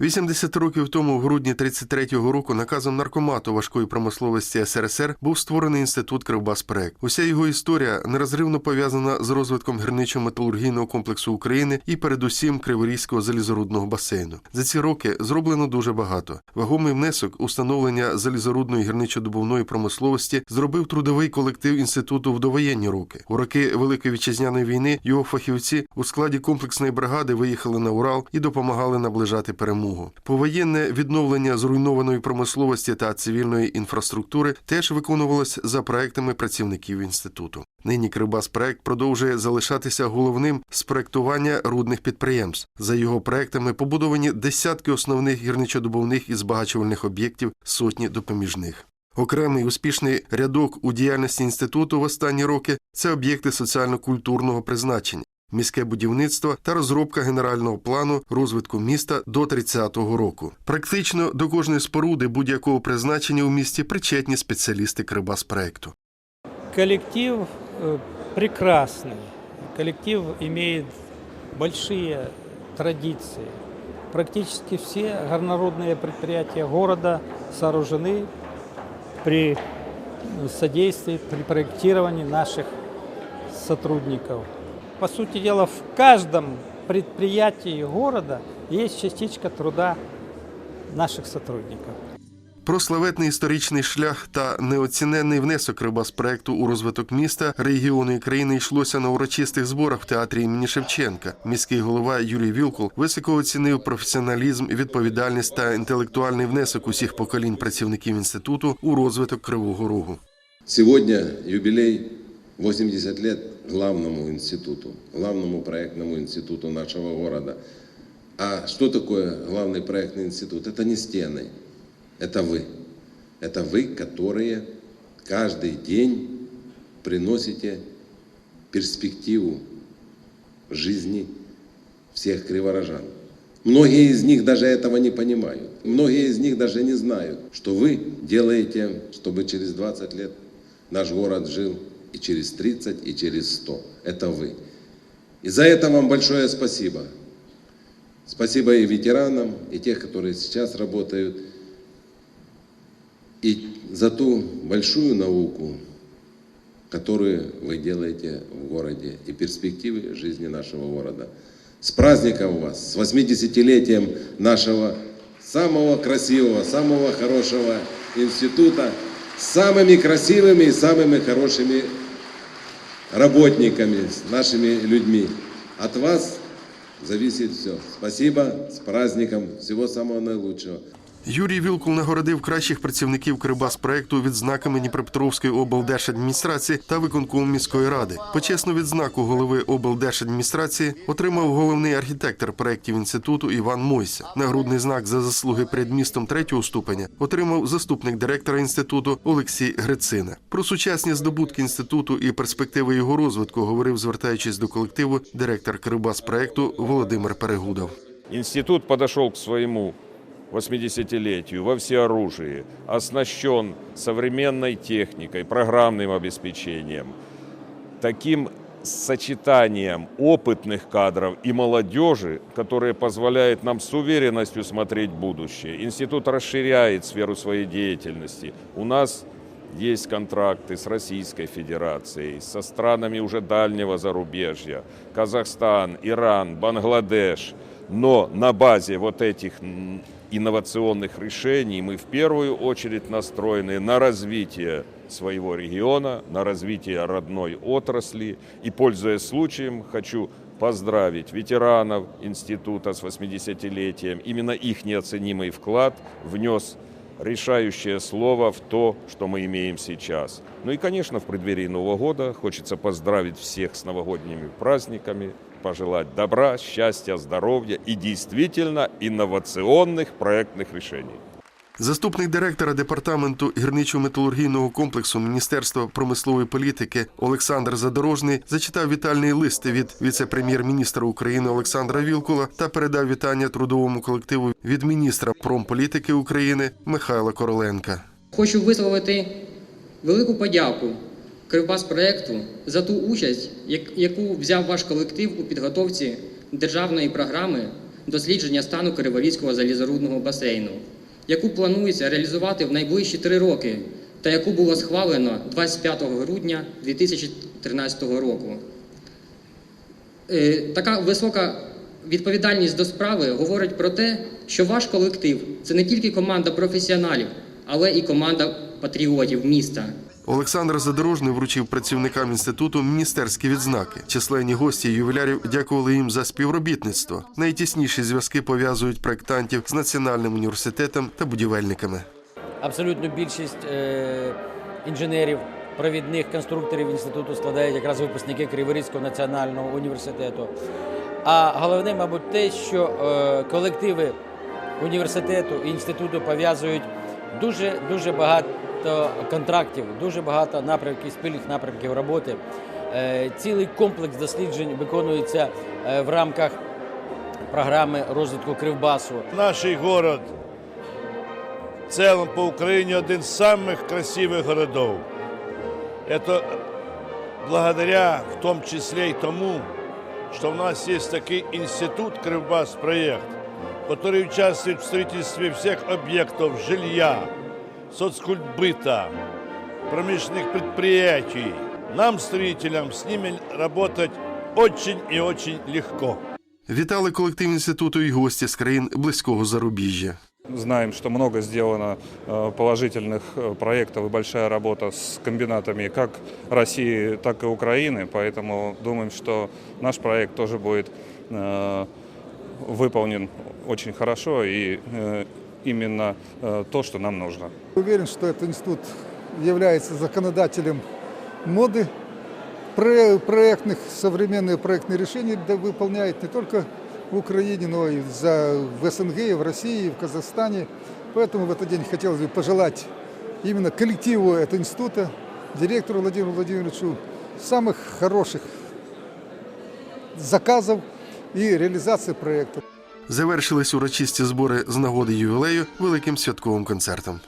80 років тому, в грудні 33-го року, наказом наркомату важкої промисловості СРСР був створений інститут Кривбаспроект. Уся його історія нерозривно пов'язана з розвитком гірничо-металургійного комплексу України і, передусім, Криворізького залізорудного басейну. За ці роки зроблено дуже багато. Вагомий внесок у становлення залізорудної гірничо-добувної промисловості зробив трудовий колектив інституту в довоєнні роки. У роки Великої вітчизняної війни його фахівці у складі комплексної бригади виїхали на Урал і допомагали наближати перемогу. Повоєнне відновлення зруйнованої промисловості та цивільної інфраструктури теж виконувалось за проектами працівників інституту. Нині Кривбаспроект продовжує залишатися головним з проектування рудних підприємств. За його проектами побудовані десятки основних гірничодобувних і збагачувальних об'єктів, сотні допоміжних. Окремий успішний рядок у діяльності інституту в останні роки це об'єкти соціально-культурного призначення, міське будівництво та розробка генерального плану розвитку міста до 30-го року. Практично до кожної споруди будь-якого призначення у місті причетні спеціалісти Кривбаспроекту. Коллектив э, прекрасный. Коллектив имеет большие традиции. Практически все горнорудные предприятия города сооружены при ну, содействии, при проектировании наших сотрудников. По сути дела, в каждом предприятии города есть частичка труда наших сотрудников. Про славетний історичний шлях та неоціненний внесок Кривбаспроекту у розвиток міста, регіону і країни йшлося на урочистих зборах в театрі імені Шевченка. Міський голова Юрій Вілкул високо оцінив професіоналізм, відповідальність та інтелектуальний внесок усіх поколінь працівників інституту у розвиток Кривого Рогу. Сегодня юбилей 80 лет главному институту, главному проектному институту нашего города. А что такое главный проектный институт? Это не стены, это вы. Это вы, которые каждый день приносите перспективу жизни всех криворожан. Многие из них даже этого не понимают. Многие из них даже не знают, что вы делаете, чтобы через 20 лет наш город жил и через 30, и через 100. Это вы. И за это вам большое спасибо. Спасибо и ветеранам, и тех, которые сейчас работают, и за ту большую науку, которую вы делаете в городе, и перспективы жизни нашего города. С праздником вас, с 80-летием нашего самого красивого, самого хорошего института, самыми красивыми и самыми хорошими работниками, с нашими людьми. От вас зависит все. Спасибо, с праздником, всего самого наилучшего. Юрій Вілкул нагородив кращих працівників Кривбаспроекту відзнаками Дніпропетровської облдержадміністрації та виконкому міської ради. Почесну відзнаку голови облдержадміністрації отримав головний архітектор проєктів інституту Іван Мойся. Нагрудний знак за заслуги перед містом третього ступеня отримав заступник директора інституту Олексій Грицина. Про сучасні здобутки інституту і перспективи його розвитку говорив, звертаючись до колективу, директор Кривбаспроекту Володимир Перегудов. Институт подошел к своему 80-летию во всеоружии, оснащен современной техникой, программным обеспечением, таким сочетанием опытных кадров и молодежи, которые позволяет нам с уверенностью смотреть будущее. Институт расширяет сферу своей деятельности. У нас есть контракты с Российской Федерацией, со странами уже дальнего зарубежья, Казахстан, Иран, Бангладеш. Но на базе вот этих инновационных решений мы в первую очередь настроены на развитие своего региона, на развитие родной отрасли. И, пользуясь случаем, хочу поздравить ветеранов института с 80-летием. Именно их неоценимый вклад внес решающее слово в то, что мы имеем сейчас. Ну и, конечно, в преддверии Нового года хочется поздравить всех с новогодними праздниками, пожелать добра, счастья, здоровья и действительно инновационных проектных решений. Заступник директора департаменту гірничо-металургійного комплексу Міністерства промислової політики Олександр Задорожний зачитав вітальний лист від віце-прем'єр-міністра України Олександра Вілкула та передав вітання трудовому колективу від міністра промполітики України Михайла Короленка. Хочу висловити велику подяку Кривбас проекту за ту участь, яку взяв ваш колектив у підготовці державної програми дослідження стану Криворізького залізорудного басейну, яку планується реалізувати в найближчі три роки, та яку було схвалено 25 грудня 2013 року. Е, Така висока відповідальність до справи говорить про те, що ваш колектив це не тільки команда професіоналів, але і команда патріотів міста. Олександр Задорожний вручив працівникам інституту міністерські відзнаки. Численні гості ювілярів дякували їм за співробітництво. Найтісніші зв'язки пов'язують проєктантів з національним університетом та будівельниками. Абсолютну більшість е, інженерів, провідних конструкторів інституту складають якраз випускники Криворізького національного університету. А головне, мабуть, те, що е, колективи університету і інституту пов'язують дуже дуже багато контрактів, дуже багато напрямків, спільних напрямків роботи. Е, цілий комплекс досліджень виконується е, в рамках програми розвитку Кривбасу. Наш город в целом по Украине один из самых красивых городов. Это благодаря в том числе и тому, что у нас есть такой институт Кривбас проект, который участвует в строительстве всех объектов жилья, соцкультбыта, промышленных предприятий. Нам, строителям, с ними работать очень и очень легко. Вітали колектив інституту і гості з країн близького зарубіжжя. Знаем, что много сделано э, положительных э, проектов и большая работа с комбинатами как России, так и Украины. Поэтому думаем, что наш проект тоже будет э, выполнен очень хорошо и э, именно э, то, что нам нужно. Уверен, что этот институт является законодателем моды, Про- проектных, современные проектные решения да, выполняет не только в Украине, но и за, в СНГ, и в России, и в Казахстане. Поэтому в этот день хотелось бы пожелать именно коллективу этого института, директору Владимиру Владимировичу самых хороших заказов и реализации проектов. Завершились урочисті збори з нагоди ювілею великим святковим концертом.